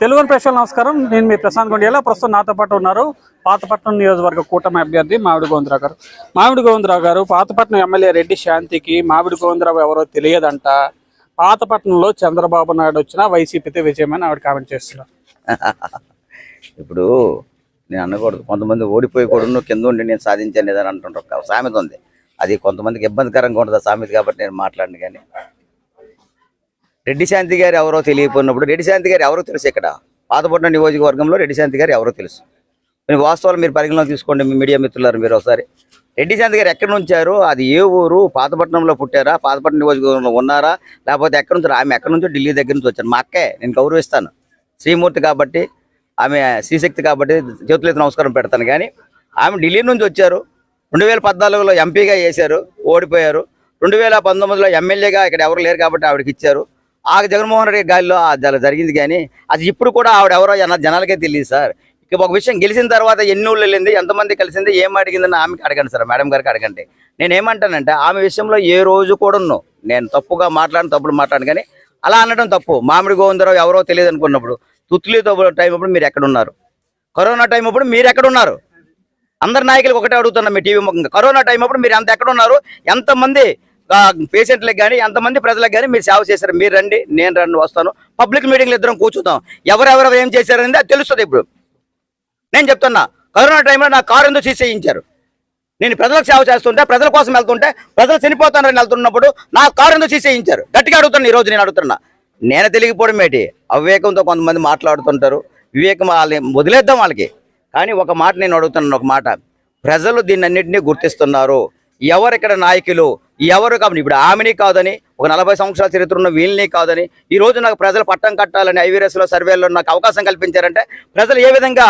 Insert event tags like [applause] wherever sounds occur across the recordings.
తెలుగు ప్రేక్షకులు నమస్కారం. నేను మీ ప్రశాంత్ గుండియాల. ప్రస్తుతం నాతో పాటు ఉన్నారు పాతపట్నం నియోజకవర్గ కూటమి అభ్యర్థి మామిడి గోవిందరావు గారు. మామిడి గోవిందరావు గారు పాతపట్నం ఎమ్మెల్యే రెడ్డి శాంతికి మామిడి గోవిందరావు ఎవరో తెలియదంట. పాతపట్నంలో చంద్రబాబు నాయుడు వచ్చినా వైసీపీతో విజయమని ఆవిడ కామెంట్ చేస్తున్నారు. [laughs] ఇప్పుడు నేను అనకూడదు. కొంతమంది ఓడిపోయి కూడా కింద ఉండి నేను సాధించాను ఏదని అంటుంటారు. ఒక సామెత ఉంది. అది కొంతమందికి ఇబ్బందికరంగా ఉంటుంది ఆ సామెత కాబట్టి నేను మాట్లాడిన కానీ రెడ్డి శాంతి గారు ఎవరో తెలియపోయినప్పుడు రెడ్డి శాంతి గారు ఎవరో తెలుసు ఇక్కడ. పాతపట్నం నియోజకవర్గంలో రెడ్డి శాంతి గారు ఎవరో తెలుసు. మీ వాస్తవాలు మీరు పరిగణలో తీసుకోండి మీ మీడియా మిత్రులారు మీరు ఒకసారి. రెడ్డి శాంతి గారు ఎక్కడి నుంచారు? అది ఏ ఊరు? పాతపట్నంలో పుట్టారా? పాతపట్నం నియోజకవర్గంలో ఉన్నారా? లేకపోతే ఎక్కడి నుంచి ఆమె ఎక్కడి నుంచో ఢిల్లీ దగ్గర నుంచి వచ్చారు. మా అక్కే నేను గౌరవిస్తాను. శ్రీమూర్తి కాబట్టి ఆమె శ్రీశక్తి కాబట్టి చేతులెత్తి నమస్కారం పెడతాను. కానీ ఆమె ఢిల్లీ నుంచి వచ్చారు. రెండు వేల పద్నాలుగులో ఎంపీగా చేశారు. ఓడిపోయారు. రెండు వేల పంతొమ్మిదిలో ఎమ్మెల్యేగా ఇక్కడ ఎవరు లేరు కాబట్టి ఆవిడకి ఇచ్చారు. ఆ జగన్మోహన్ రెడ్డి గాలిలో అది అలా జరిగింది కానీ అది ఇప్పుడు కూడా ఆవిడ ఎవరో జనాలకే తెలియదు సార్. ఇక ఒక విషయం గెలిచిన తర్వాత ఎన్ని ఊళ్ళు వెళ్ళింది ఎంతమంది కలిసింది ఏం అడిగిందని ఆమెకి అడగండి సార్ మేడం గారికి అడగండి. నేను ఏమంటానంటే ఆమె విషయంలో ఏ రోజు కూడాను నేను తప్పుగా మాట్లాడిన తప్పుడు మాట్లాడను కానీ అలా అనడం తప్పు. మామిడి గోవిందరావు ఎవరో తెలియదు అనుకున్నప్పుడు తుత్తులితో టైం అప్పుడు మీరు ఎక్కడున్నారు? కరోనా టైం అప్పుడు మీరు ఎక్కడున్నారు? అందరు నాయకులు ఒకటే అడుగుతున్నా మీ టీవీ ముఖంగా. కరోనా టైం అప్పుడు మీరు ఎంత ఎక్కడ ఉన్నారు ఎంతమంది పేషెంట్లకు కానీ ఎంతమంది ప్రజలకు కానీ మీరు సేవ చేశారు మీరు రండి నేను రండి వస్తాను. పబ్లిక్ మీటింగ్లు ఇద్దరం కూర్చుందాం ఎవరెవరు ఏం చేశారనేది అది తెలుస్తుంది ఇప్పుడు. నేను చెప్తున్నా కరోనా టైంలో నా కారు ఎందుకు సీజ్ చేయించారు? నేను ప్రజలకు సేవ చేస్తుంటే ప్రజల కోసం వెళ్తుంటే ప్రజలు చనిపోతానని వెళ్తున్నప్పుడు నా కారు ఎందుకు సీజ్ చేయించారు? గట్టిగా అడుగుతాను ఈ రోజు నేను అడుగుతున్నా. నేను తెలియకపోవడం ఏంటి? అవివేకంతో కొంతమంది మాట్లాడుతుంటారు వివేకం వాళ్ళని వదిలేద్దాం వాళ్ళకి. కానీ ఒక మాట నేను అడుగుతున్నాను ఒక మాట. ప్రజలు దీన్నన్నింటినీ గుర్తిస్తున్నారు. ఎవరు ఇక్కడ నాయకులు ఎవరు కాబట్టి ఇప్పుడు ఆమెని కాదని ఒక నలభై సంవత్సరాల చరిత్ర ఉన్న వీళ్ళని కాదని ఈ రోజు నాకు ప్రజలు పట్టం కట్టాలని ఐవీఎస్లో సర్వేలో నాకు అవకాశం కల్పించారంటే ప్రజలు ఏ విధంగా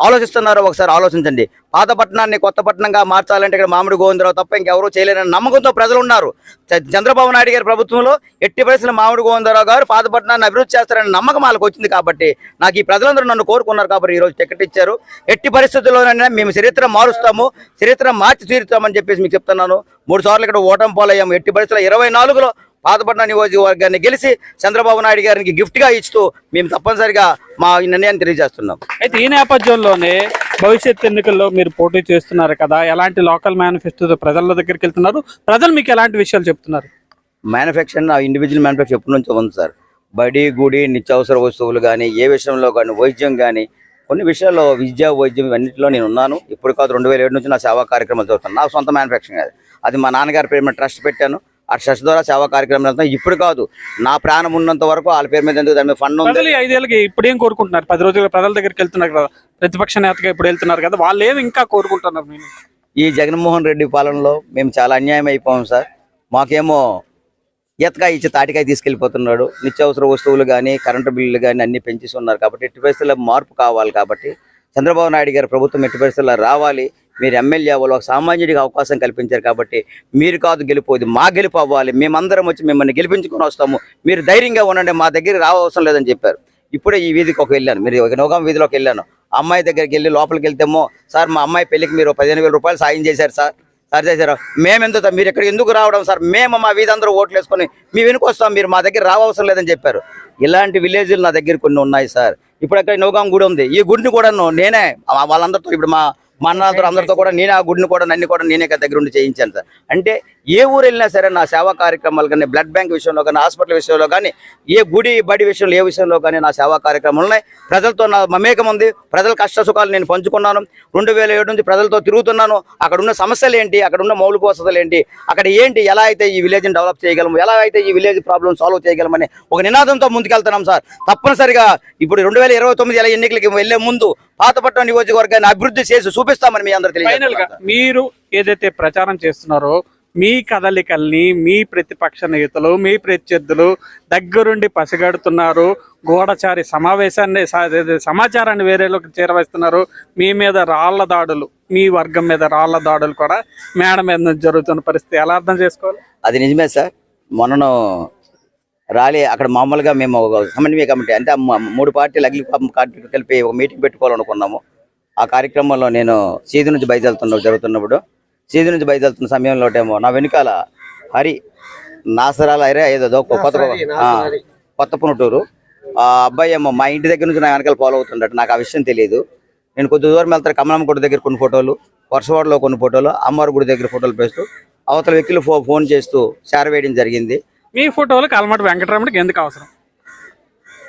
ఆలోచిస్తున్నారో ఒకసారి ఆలోచించండి. పాత పట్టణాన్ని కొత్త పట్టణంగా మార్చాలంటే ఇక్కడ మామిడి గోవిందరావు తప్ప ఇంకెవరూ చేయలేరని నమ్మకంతో ప్రజలు ఉన్నారు. చ- చంద్రబాబు నాయుడు గారి ప్రభుత్వంలో ఎట్టి పరిస్థితులు మామిడి గోవిందరావు గారు పాత పట్టణాన్ని అభివృద్ధి చేస్తారని నమ్మకం వాళ్ళకి వచ్చింది కాబట్టి నాకు ఈ ప్రజలందరూ నన్ను కోరుకున్నారు కాబట్టి ఈ రోజు టికెట్ ఇచ్చారు. ఎట్టి పరిస్థితుల్లోనైనా మేము చరిత్ర మారుస్తాము చరిత్ర మార్చి తీరుతామని చెప్పేసి మీకు చెప్తున్నాను. మూడు సార్లు ఇక్కడ ఓటమి పాలయ్యాము. ఎట్టి పరిస్థితుల్లో ఇరవై నాలుగులో పాతపట్నం నియోజకవర్గాన్ని గెలిచి చంద్రబాబు నాయుడు గారికి గిఫ్ట్గా ఇస్తూ మేము తప్పనిసరిగా మా నిర్ణయాన్ని తెలియజేస్తున్నాం. అయితే ఈ నేపథ్యంలోనే భవిష్యత్ ఎన్నికల్లో మీరు పోటీ చేస్తున్నారు కదా ఎలాంటి లోకల్ మేనిఫెస్టోతో ప్రజల దగ్గరికి వెళ్తున్నారు? ప్రజలు మీకు ఎలాంటి విషయాలు చెప్తున్నారు? మ్యానుఫ్యాక్చర్ ఇండివిజువల్ మ్యానుఫ్యాక్చర్ ఎప్పటి నుంచో ఉంది సార్. బడి గుడి నిత్యావసర వస్తువులు కానీ ఏ విషయంలో కానీ వైద్యం కానీ కొన్ని విషయాల్లో విద్య వైద్యం ఇవన్నింటిలో నేను ఉన్నాను. ఇప్పుడు కాదు రెండు వేల ఏడు నుంచి నా సేవా కార్యక్రమాలు చదువుతాను నా సొంత మ్యానుఫ్యాక్చరింగ్ అది. అది మా నాన్నగారి పేరు ట్రస్ట్ పెట్టాను. ఆ ట్రస్ట్ ద్వారా సేవా కార్యక్రమాలు వెళ్తాను ఇప్పుడు కాదు నా ప్రాణం ఉన్నంత వరకు వాళ్ళ పేరు మీద ఎందుకు దాని మీద ఫండ్ ఉంది? ఐదేళ్ళకి ఇప్పుడు ఏం కోరుకుంటున్నారు? పది రోజులు ప్రజల దగ్గరికి వెళ్తున్నారు కదా ప్రతిపక్ష నేతగా ఇప్పుడు వెళ్తున్నారు కదా వాళ్ళు ఏమి ఇంకా కోరుకుంటున్నారు మీరు? ఈ జగన్మోహన్ రెడ్డి పాలనలో మేము చాలా అన్యాయం అయిపోయాం సార్. మాకేమో ఈతకాయ ఇచ్చి తాటికాయ తీసుకెళ్ళిపోతున్నాడు. నిత్యావసర వస్తువులు కానీ కరెంటు బిల్లులు కానీ అన్ని పెంచిస్తున్నారు కాబట్టి ఎట్టి పరిస్థితుల్లో మార్పు కావాలి కాబట్టి చంద్రబాబు నాయుడు గారి ప్రభుత్వం ఎట్టి పరిస్థితుల్లో రావాలి. మీరు ఎమ్మెల్యే అవ్వాలి ఒక సామాన్యుడికి అవకాశం కల్పించారు కాబట్టి మీరు కాదు గెలిపోదు మా గెలుపు అవ్వాలి. మేమందరం వచ్చి మిమ్మల్ని గెలిపించుకొని వస్తాము. మీరు ధైర్యంగా ఉండండి మా దగ్గర రావవసరం లేదని చెప్పారు. ఇప్పుడే ఈ వీధికి ఒక వెళ్ళాను. మీరు ఒక నోగాం వీధిలోకి వెళ్ళాను. అమ్మాయి దగ్గరికి వెళ్ళి లోపలికి వెళ్తేమో సార్ మా అమ్మాయి పెళ్ళికి మీరు పదిహేను వేల రూపాయలు సాయం చేశారు సార్. సార్ చేశారు? మేము ఎందుకు మీరు ఇక్కడ ఎందుకు రావడం సార్? మేము మా వీధి అందరూ ఓట్లు వేసుకొని మీ వెనుకొస్తాం మీరు మా దగ్గర రావవసరం లేదని చెప్పారు. ఇలాంటి విలేజ్లు నా దగ్గర కొన్ని ఉన్నాయి సార్. ఇప్పుడు అక్కడ నోగాం గుడి ఉంది. ఈ గుడిని కూడా నేనే వాళ్ళందరితో ఇప్పుడు మా మా అందరితో కూడా నేనే ఆ గుడిని కూడా నన్ను కూడా నేనే ఇక్కడ దగ్గర ఉండి చేయించాను సార్. అంటే ఏ ఊరు వెళ్ళినా సరే నా సేవా కార్యక్రమాలు కానీ బ్లడ్ బ్యాంక్ విషయంలో కానీ హాస్పిటల్ విషయంలో కానీ ఏ గుడి బడి విషయంలో ఏ విషయంలో కానీ నా సేవా కార్యక్రమాలు ఉన్నాయి. ప్రజలతో నా మమేకం ఉంది. ప్రజల కష్ట సుఖాలు నేను పంచుకున్నాను. రెండు వేల ఏడు నుంచి ప్రజలతో తిరుగుతున్నాను. అక్కడ ఉన్న సమస్యలు ఏంటి? అక్కడ ఉన్న మౌలిక వసతులు ఏంటి? అక్కడ ఏంటి? ఎలా అయితే ఈ విలేజ్ని డెవలప్ చేయగలము? ఎలా అయితే ఈ విలేజ్ ప్రాబ్లమ్ సాల్వ్ చేయగలమని ఒక నినాదంతో ముందుకెళ్తున్నాం సార్. తప్పనిసరిగా ఇప్పుడు రెండు వేల ఇరవై తొమ్మిది ఎలా ఎన్నికలకి వెళ్ళే ముందు పాతపట్నం నియోజకవర్గాన్ని అభివృద్ధి చేసి చూపిస్తామని మీ అందరూ ఫైనల్గా తెలియజేస్తున్నారు. మీరు ఏదైతే ప్రచారం చేస్తున్నారో మీ కదలికల్ని మీ ప్రతిపక్ష నేతలు మీ ప్రత్యర్థులు దగ్గరుండి పసిగడుతున్నారు. గూఢచారి సమావేశాన్ని సమాచారాన్ని వేరేలోకి చేరవేస్తున్నారు. మీ మీద రాళ్ళ దాడులు మీ వర్గం మీద రాళ్ళ దాడులు కూడా మేడ మీద జరుగుతున్న పరిస్థితి ఎలా అర్థం చేసుకోవాలి? అది నిజమే సార్. మొన్న ర్యాలీ అక్కడ మామూలుగా మేము ఒక సమన్వయ కమిటీ అంటే మూడు పార్టీలు అగ్లి కలిపి ఒక మీటింగ్ పెట్టుకోవాలనుకున్నాము. ఆ కార్యక్రమంలో నేను సీదు నుంచి బయలుదేరుతున్న జరుగుతున్నప్పుడు సీదు నుంచి బయలుదేరుతున్న సమయంలో ఏమో నా వెనుకాల హరి నాసరాల హరి ఏదో కొత్త కొత్త పునటూరు. ఆ అబ్బాయి ఏమో మా ఇంటి దగ్గర నుంచి నా వెనకాల ఫాలో అవుతుండట నాకు ఆ విషయం తెలియదు. నేను కొద్ది దూరం వెళ్తాను కమలమ్మ గుడి దగ్గర కొన్ని ఫోటోలు వర్షవాడలో కొన్ని ఫోటోలు అమ్మవారి గుడి దగ్గర ఫోటోలు పేస్తూ అవతల వ్యక్తులు ఫో ఫోన్ చేస్తూ షేర్ వేయడం జరిగింది. మీ ఫోటోలు కలమటి వెంకటరమణకి ఎందుకు అవసరం?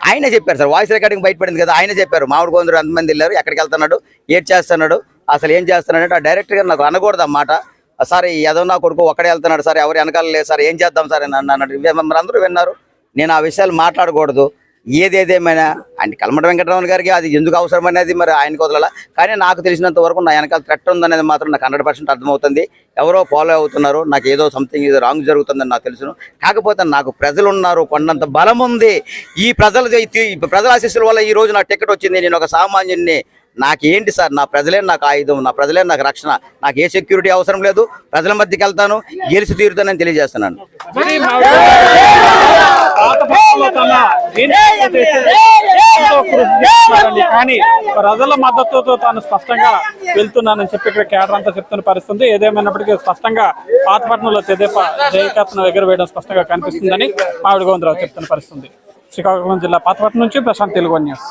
ఆయనే చెప్పారు సార్ వాయిస్ రికార్డింగ్ బయటపడింది కదా ఆయన చెప్పారు. మామిడి కొందరు ఎంతమంది వెళ్ళారు ఎక్కడికి వెళ్తున్నాడు ఏం చేస్తున్నాడు అసలు ఏం చేస్తున్నాడంటే ఆ డైరెక్టర్ గారు నాకు అనకూడదు అన్నమాట సార్ ఏదో నా కొడుకు ఒక్కడే వెళ్తున్నాడు సార్ ఎవరు వెనకాల లేదు సార్ ఏం చేద్దాం సార్ అన్నాడు మిమ్మల్ని అందరూ విన్నారు. నేను ఆ విషయాలు మాట్లాడకూడదు. ఏదేదేమైనా ఆయన కల్మట వెంకటరమణ గారికి అది ఎందుకు అవసరం అనేది మరి ఆయనకు వదలాల? కానీ నాకు తెలిసినంత వరకు నా వెనకాల థ్రెట్ ఉందనేది మాత్రం నాకు హండ్రెడ్ పర్సెంట్ అర్థమవుతుంది. ఎవరో ఫాలో అవుతున్నారు నాకు ఏదో సంథింగ్ ఏదో రాంగ్ జరుగుతుందని నాకు తెలుసును. కాకపోతే నాకు ప్రజలు ఉన్నారు కొండంత బలం ఉంది. ఈ ప్రజల ఈ ప్రజల ఆశీస్సుల వల్ల ఈ రోజు నా టికెట్ వచ్చింది. నేను ఒక సామాన్యుడిని నాకేంటి సార్? నా ప్రజలే నాకు ఆయుధం నా ప్రజలే నాకు రక్షణ నాకు ఏ సెక్యూరిటీ అవసరం లేదు. ప్రజల మధ్యకి వెళ్తాను గెలిచి తీరుతానని తెలియజేస్తున్నాను. కానీ ప్రజల మద్దతుతో తాను స్పష్టంగా వెళ్తున్నానని చెప్పి ఇక్కడ కేడర్ అంతా చెప్తున్న పరిస్థితి. ఏదేమైనప్పటికీ స్పష్టంగా పాతపట్నంలో తెదేప జయకత్న ఎగరవేయడం స్పష్టంగా కనిపిస్తుందని మామిడి గోవిందరావు చెప్తున్న పరిస్థితి. శ్రీకాకుళం జిల్లా పాతపట్నం నుంచి ప్రశాంత్ తెలుగు న్యూస్.